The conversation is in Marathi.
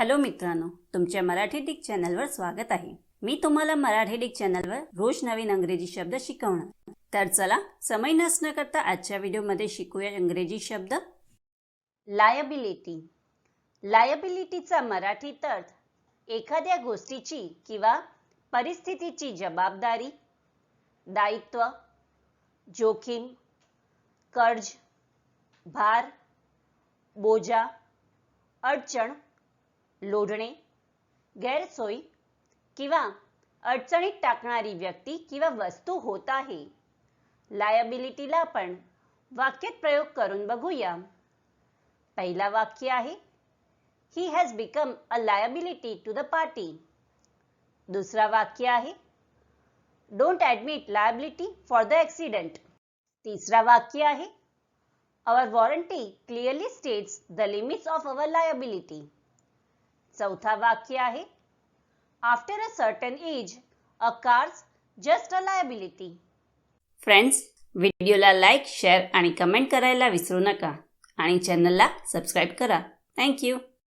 हॅलो मित्रांनो तुमच्या मराठी डिक चॅनलवर स्वागत आहे. मी तुम्हाला मराठी डिक चॅनलवर रोज नवीन अंग्रेजी शब्द शिकवणार. तर चला समय नसणं करता आजच्या व्हिडिओमध्ये शिकूया इंग्रजी शब्द. लायबिलिटी लायबिलिटीचा मराठीत अर्थ एखाद्या गोष्टीची किंवा परिस्थितीची जबाबदारी दायित्व जोखीम कर्ज भार बोजा अडचण लोढणे गैरसोय किंवा अडचणीत टाकणारी व्यक्ती किंवा वस्तू होत आहे. लायबिलिटीला आपण वाक्यात प्रयोग करून बघूया. पहिला वाक्य आहे he has become a liability to the party दुसरा वाक्य आहे don't admit liability for the accident तिसरा वाक्य आहे Our warranty clearly states the limits of our liability. चौथा वाक्य आहे. After a certain age a cars just a liability friends व्हिडिओला लाईक शेअर आणि कमेंट करायला विसरू नका. आणि चॅनलला सबस्क्राईब करा. थँक्यू